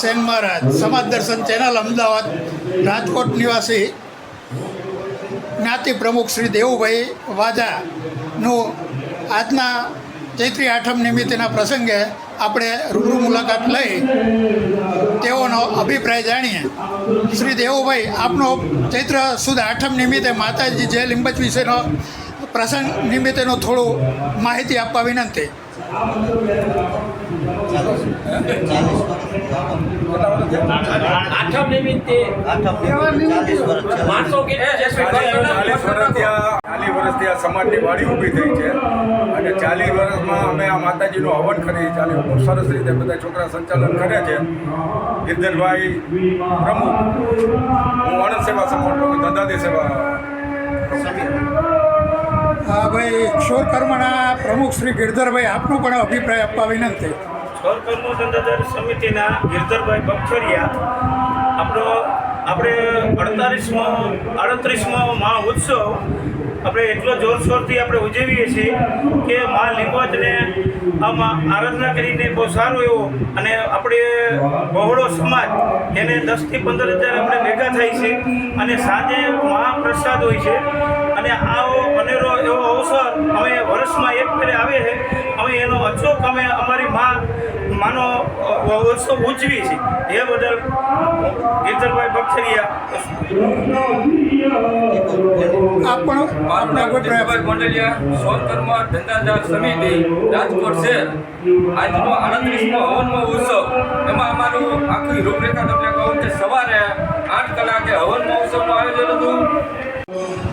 સેન મહારાજ, સમાજ દર્શન ચેનલ અમદાવાદ, રાજકોટ નિવાસી જ્ઞાતિ પ્રમુખ શ્રી દેવુભાઈ વાજાનું આજના ચૈત્રી આઠમ નિમિત્તેના પ્રસંગે આપણે રૂબરૂ મુલાકાત લઈ તેઓનો અભિપ્રાય જાણીએ. શ્રી દેવુભાઈ, આપનો ચૈત્ર સુદ આઠમ નિમિત્તે માતાજી જય લિંબચ વિશેનો પ્રસંગ નિમિત્તેનો થોડું માહિતી આપવા વિનંતી. આઠમ વર્ષથી આ સમાજની વાડી ઊભી થઈ છે અને ચાલીસ વર્ષમાં અમે આ માતાજીનું હવન કરી ચાલી બહુ સરસ રીતે બધા છોકરા સંચાલન કરે છે ગિરધરભાઈ પ્રમુખ હું આણંદ સેવા કરું ધંધાદી સેવા હા ભાઈ, કિશોર કર્મના પ્રમુખ શ્રી ગિરધરભાઈ આપનો પણ અભિપ્રાય આપવા વિનંતી. સ્વર કર્મ ધંધાદાર સમિતિના ગિરધરભાઈ બક્ષરિયા આપણો આપણે અડતાલીસમો, આડત્રીસમો મહા ઉત્સવ આપણે એટલો જોરશોરથી આપણે ઉજવીએ છીએ કે મા લીંબોચને આમાં આરાધના કરીને બહુ સારું એવો અને આપણે બહોળો સમાજ એને દસથી પંદર હજાર આપણે ભેગા થાય છે અને સાંજે મહાપ્રસાદ હોય છે અને આવો અનેરો એવો અવસર અમે વર્ષમાં એક ફેરે આવે છે. અમે એનો અચૂક અમે અમારી માં માનો ઉત્સવ ઉજવી છે. એ બદલ ગીતરભાઈ બક્ષરિયા આપ પણ આપનો અભિપ્રાય ભાઈ ગોંડલિયા સ્વકર્મ ધંધાદાર સમિતિ રાજકોટ શહેર આજનો આડત્રીસમો હવનનો ઉત્સવ. એમાં અમારું આખી રૂપરેખા તમને કહું કે સવારે આઠ કલાકે હવન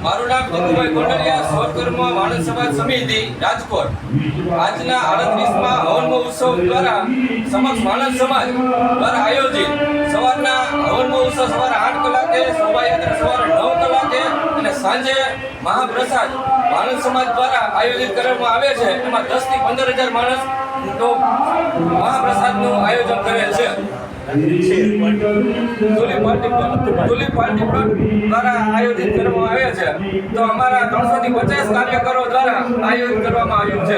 મારું નામ જગુભાઈ ગોંડલિયા, સ્વકર્મ માણસ સમાજ સમિતિ, રાજકોટ. આજના આડત્રીસમાં હવન મહોત્સવ દ્વારા સમક્ષ માણસ સમાજ દ્વારા આયોજિત સવારના હવન મહોત્સવ સવારે આઠ કલાકે, શોભાયાત્રા સવારે નવ કલાકે અને સાંજે મહાપ્રસાદ માણસ સમાજ દ્વારા આયોજિત કરવામાં આવે છે. એમાં દસથી પંદર હજાર માણસ મહાપ્રસાદનું આયોજન કરેલ છે. આયોજિત કરવામાં આવે છે. તો અમારા ત્રણસો થી પચાસ કાર્યકરો દ્વારા આયોજિત કરવામાં આવ્યું છે.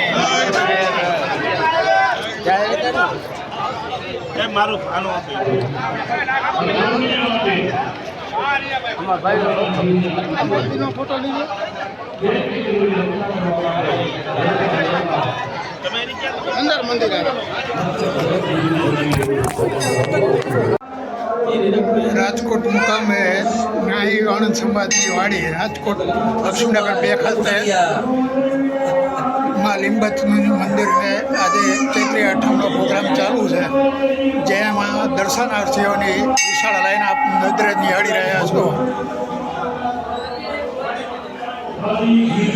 લીમચ મહારાજની જય સેન મહારાજની જય મારું આનું રાજકોટ મુકામે ન્યાયી આણંદ સમાજની વાડી રાજકોટ લક્ષ્મીનગર બે ખાતે માં લીંબચનું મંદિરને આજે ચૈત્રી આઠમનો પ્રોગ્રામ ચાલુ છે. જેમાં દર્શનાર્થીઓની વિશાળ લાઈન આપ નજરે નિહાળી રહ્યા છો. ગૃહીતો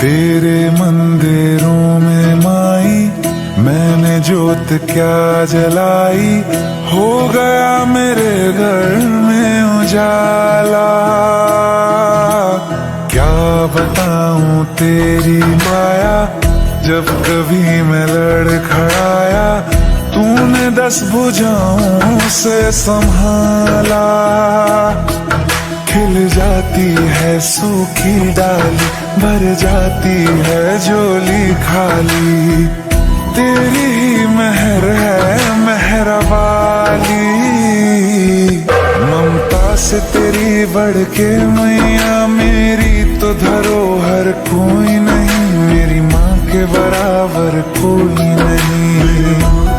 तेरे मंदिरों में माई, मैंने जोत क्या जलाई? हो गया मेरे घर में उजाला। क्या बताऊँ तेरी माया, जब कभी मैं लड़ खड़ाया, तूने दस बुझाऊ से संभाला। खिल जाती है सूखी डाली भर जाती है झोली खाली। तेरी ही मेहर है, मेहर वाली। ममता से तेरी बढ़ के मैया मेरी तो धरोहर कोई नहीं। मेरी माँ के बराबर कोई नहीं।